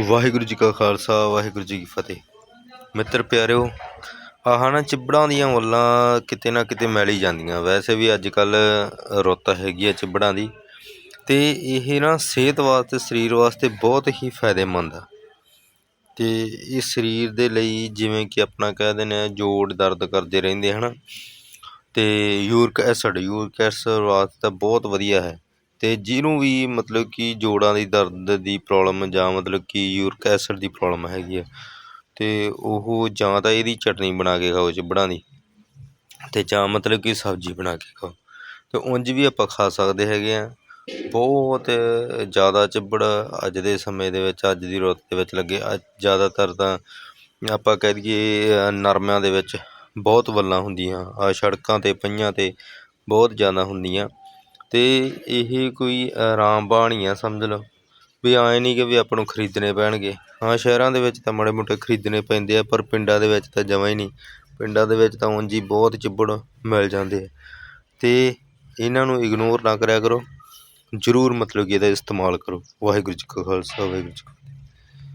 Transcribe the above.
ਵਾਹਿਗੁਰੂ ਜੀ ਕਾ ਖਾਲਸਾ, ਵਾਹਿਗੁਰੂ ਜੀ ਕੀ ਫਤਿਹ। ਮਿੱਤਰ ਪਿਆਰਿਓ, ਆਹ ਨਾ ਚਿੱਬੜਾਂ ਦੀਆਂ ਮੁੱਲਾਂ ਕਿਤੇ ਨਾ ਕਿਤੇ ਮੈਲੀ ਜਾਂਦੀਆਂ। ਵੈਸੇ ਵੀ ਅੱਜ ਕੱਲ ਰੁੱਤ ਹੈਗੀ ਆ ਚਿੱਬੜਾਂ ਦੀ। ਤੇ ਇਹ ਨਾ ਸਿਹਤ ਵਾਸਤੇ, ਸਰੀਰ ਵਾਸਤੇ ਬਹੁਤ ਹੀ ਫਾਇਦੇਮੰਦ ਆ। ਤੇ ਇਹ ਸਰੀਰ ਦੇ ਲਈ ਜਿਵੇਂ ਕਿ ਆਪਣਾ ਕਹਿ ਦਿੰਦੇ ਆ, ਜੋੜ ਦਰਦ ਕਰਦੇ ਰਹਿੰਦੇ ਹਨ। ਤੇ ਯੂਰਿਕ ਐਸਿਡ ਯੂਰਿਕ ਐਸਿਡ ਵਾਸਤੇ ਬਹੁਤ ਵਧੀਆ ਹੈ। ਅਤੇ ਜਿਹਨੂੰ ਵੀ ਮਤਲਬ ਕਿ ਜੋੜਾਂ ਦੀ ਦਰਦ ਦੀ ਪ੍ਰੋਬਲਮ ਜਾਂ ਮਤਲਬ ਕਿ ਯੂਰਿਕ ਐਸਿਡ ਦੀ ਪ੍ਰੋਬਲਮ ਹੈਗੀ ਆ ਅਤੇ ਉਹ ਜਾਂ ਤਾਂ ਇਹਦੀ ਚਟਨੀ ਬਣਾ ਕੇ ਖਾਓ ਚਿੱਬੜਾਂ ਦੀ ਅਤੇ ਜਾਂ ਮਤਲਬ ਕਿ ਸਬਜ਼ੀ ਬਣਾ ਕੇ ਖਾਓ। ਅਤੇ ਉਂਝ ਵੀ ਆਪਾਂ ਖਾ ਸਕਦੇ ਹੈਗੇ ਹਾਂ ਬਹੁਤ ਜ਼ਿਆਦਾ ਚਿੱਬੜ ਅੱਜ ਦੇ ਸਮੇਂ ਦੇ ਵਿੱਚ, ਅੱਜ ਦੀ ਰੁੱਤ ਦੇ ਵਿੱਚ ਲੱਗੇ। ਅੱਜ ਜ਼ਿਆਦਾਤਰ ਤਾਂ ਆਪਾਂ ਕਹਿ ਦਈਏ ਨਰਮਿਆਂ ਦੇ ਵਿੱਚ ਬਹੁਤ ਵੱਲਾਂ ਹੁੰਦੀਆਂ। ਆ ਸੜਕਾਂ 'ਤੇ ਪਈਆਂ 'ਤੇ ਬਹੁਤ ਜ਼ਿਆਦਾ ਹੁੰਦੀਆਂ। ਅਤੇ ਇਹ ਕੋਈ ਆਰਾਮ ਹੀ ਆ ਸਮਝ ਲਓ ਵੀ ਐਂ ਨਹੀਂ ਕਿ ਵੀ ਆਪਾਂ ਨੂੰ ਖਰੀਦਣੇ ਪੈਣਗੇ। ਹਾਂ, ਸ਼ਹਿਰਾਂ ਦੇ ਵਿੱਚ ਤਾਂ ਮਾੜੇ ਮੋਟੇ ਖਰੀਦਣੇ ਪੈਂਦੇ ਆ, ਪਰ ਪਿੰਡਾਂ ਦੇ ਵਿੱਚ ਤਾਂ ਜਮਾਂ ਹੀ ਨਹੀਂ ਪਿੰਡਾਂ ਦੇ ਵਿੱਚ ਤਾਂ ਉਂਝ ਹੀ ਬਹੁਤ ਚਿੱਬੜ ਮਿਲ ਜਾਂਦੇ ਆ। ਅਤੇ ਇਹਨਾਂ ਨੂੰ ਇਗਨੋਰ ਨਾ ਕਰਿਆ ਕਰੋ। ਜ਼ਰੂਰ ਮਤਲਬ ਕਿ ਇਹਦਾ ਇਸਤੇਮਾਲ ਕਰੋ। ਵਾਹਿਗੁਰੂ ਜੀ ਕਾ ਖਾਲਸਾ, ਵਾਹਿਗੁਰੂ ਜੀ